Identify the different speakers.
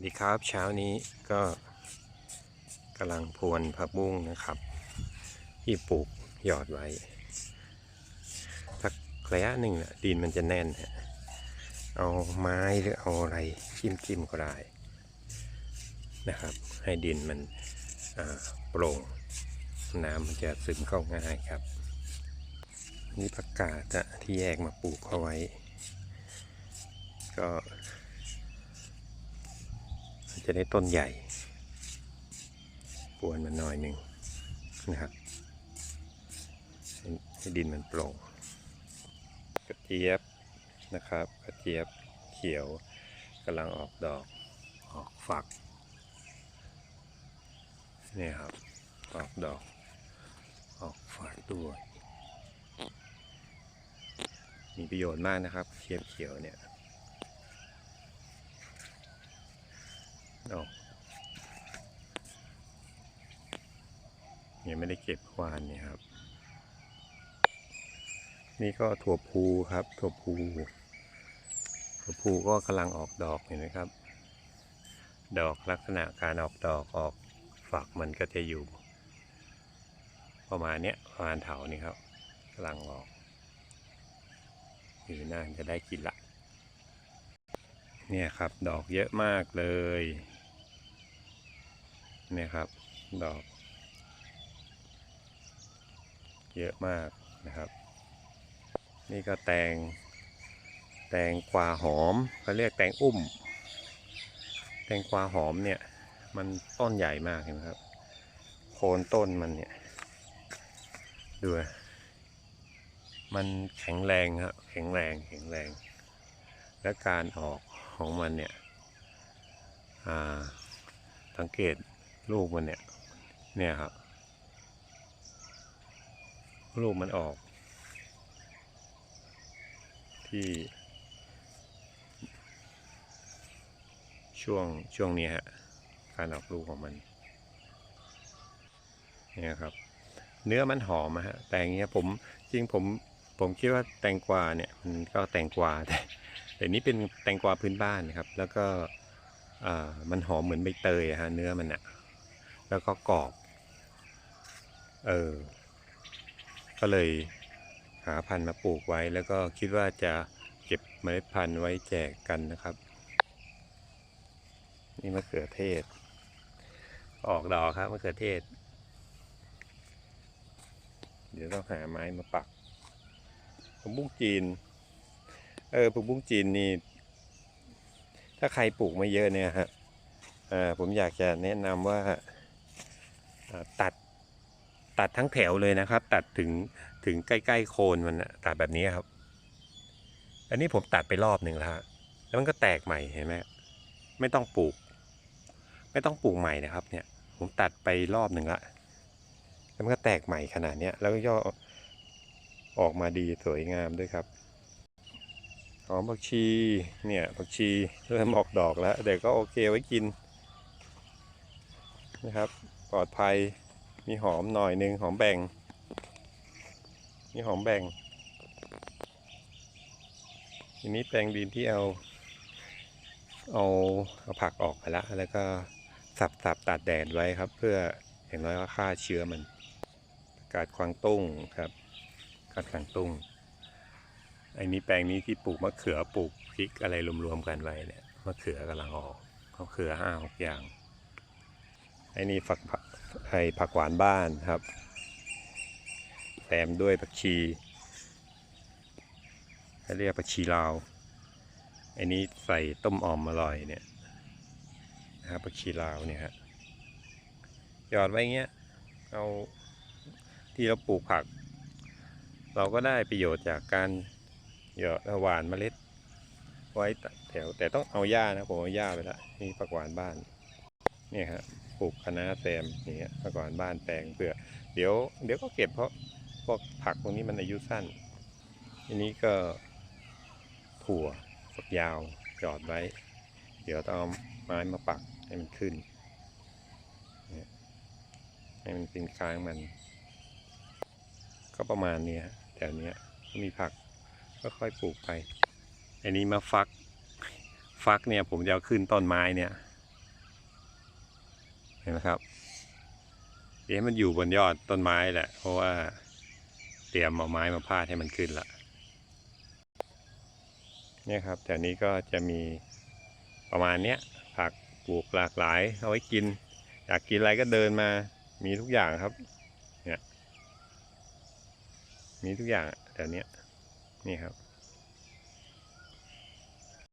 Speaker 1: ดีครับเช้านี้ก็กำลังพรวนผักบุ้งนะครับ ที่ปลูกหยอดไว้สักระยะหนึ่งนะดินมันจะแน่นฮะเอาไม้หรือเอาอะไรจิ้มจิ้มๆก็ได้นะครับ ให้ดินมันโปร่ง น้ำมันจะซึมเข้าง่ายครับ นี่ผักกาดที่แยกมาปลูกเอาไว้ ก็ จะได้ต้นใหญ่ปวนมันหน่อยหนึ่งนะครับให้ดินมันโปร่งกระเจี๊ยบนะครับกระเจี๊ยบเขียวกำลังออกดอกออกฝักนี่ครับออกดอกออกฝักด้วยมีประโยชน์มากนะครับเขียบเขียวเนี่ยออก ยังไม่ได้เก็บเมื่อวานเนี่ยครับ นี่ก็ถั่วพูครับถั่วพูถั่วพูก็กำลังออกดอกเห็นไหมครับ ดอกลักษณะการออกดอกออกฝักมันก็จะอยู่ ประมาณเนี้ยประมาณเถานี่ครับกำลังออกอยู่น่าจะได้กินละเนี่ยครับ ดอกเยอะมากเลย เนี่ยครับ ดอก เยอะมากนะครับ นี่ก็แตง แตงกวาหอมเขาเรียกแตงอุ้ม แตงกวาหอมเนี่ย มันต้นใหญ่มากเห็นไหมครับ โคนต้นมันเนี่ย ดูมันแข็งแรงครับแข็งแรงแข็งแรง และการออกของมันเนี่ยอ่าสังเกต ลูกมันเนี่ย เนี่ยครับ ลูกมันออก ที่ ช่วงช่วงนี้ฮะ การออกลูกของมัน เนี่ยครับ เนื้อมันหอมอะฮะ แต่อย่างเงี้ยผมจริงผมผมคิดว่าแตงกวาเนี่ยมันก็แตงกวาแต่แต่นี่เป็นแตงกวาพื้นบ้านนะครับ แล้วก็อ่ามันหอมเหมือนใบเตยอะฮะเนื้อมันอะ แล้วก็กรอบ เออ ก็เลยหาพันธุ์มาปลูกไว้ แล้วก็คิดว่าจะเก็บเมล็ดพันธุ์ไว้แจกกันนะครับ นี่มะเขือเทศ ออกดอกครับมะเขือเทศ เดี๋ยวต้องหาไม้มาปักผักบุ้งจีน เออผักบุ้งจีนนี่ ถ้าใครปลูกไม่เยอะเนี่ยฮะ อ่า ผมอยากจะแนะนำว่าอ่า ตัดตัดทั้งแถวเลยนะครับ ตัดถึงถึงใกล้ ๆ โคนมันนะตัดแบบนี้ครับ อันนี้ผมตัดไปรอบหนึ่งแล้วฮะแล้วมันก็แตกใหม่เห็นไหมไม่ต้องปลูก ไม่ต้องปลูกใหม่นะครับ เนี่ย ผมตัดไปรอบหนึ่งละแล้วมันก็แตกใหม่ขนาดเนี้ยแล้วก็ย่อออกมาดีสวยงามด้วยครับหอมผักชีเนี่ยผักชีเริ่มออกดอกแล้วแต่ก็โอเคไว้กินนะครับ ปลอดภัย มีหอมหน่อยหนึ่งหอมแบ่ง มีหอมแบ่งทีนี้แปลงดินที่เอา เอาเอาผักออกไปแล้วแล้วก็สับสับตัดแดดไว้ครับ เพื่ออย่างน้อยก็ฆ่าเชื้อมันกาดควางตุ้งครับกาดควางตุ้งไอ้นี้แปลงนี้ที่ปลูกมะเขือปลูกพริกอะไรรวมๆกันไว้เนี่ยมะเขือกำลังออกมะเขือห้าหกอย่าง ไอ้นี่ฝักผักไอ้ผักหวานบ้านครับแถมด้วยผักชีเขาเรียกผักชีลาวไอ้นี้ใส่ต้มอ่อมอร่อยเนี่ยนะครับผักชีลาวเนี่ยฮะหยอดไว้เงี้ยเอาที่เราปลูกผัก เราก็ได้ประโยชน์จากการหยอดหวานเมล็ด ไว้แถวแต่ต้องเอาหญ้านะผมเอาหญ้าไปละนี่ผักหวานบ้านเนี่ยฮะป ลูกคะน้าแซมอย่างเงี้ยผักหวานบ้านแปลงเพื่อเดี๋ยวเดี๋ยวก็เก็บเพราะพวกผักพวกนี้มันอายุสั้นทีนี้ก็ถั่วฝักยาวหยอดไว้ เดี๋ยวต้องเอาไม้มาปักให้มันขึ้นให้มันเป็นค้างมัน ก็ประมาณเนี้ยแถวเนี้ยมีผักก็ค่อยปลูกไป อันนี้มาฟัก ฟักเนี่ยผมจะเอาขึ้นต้นไม้เนี่ย เห็นไหมครับ เอ๊ะมันอยู่บนยอดต้นไม้แหละ เพราะว่าเตรียมเอาไม้มาพาดให้มันขึ้นละเนี่ยครับแถวนี้ก็จะมีประมาณเนี้ยผักปลูกหลากหลายเอาไว้กิน อยากกินอะไรก็เดินมา มีทุกอย่างครับ เนี่ย มีทุกอย่างแถวนี้นี่ครับ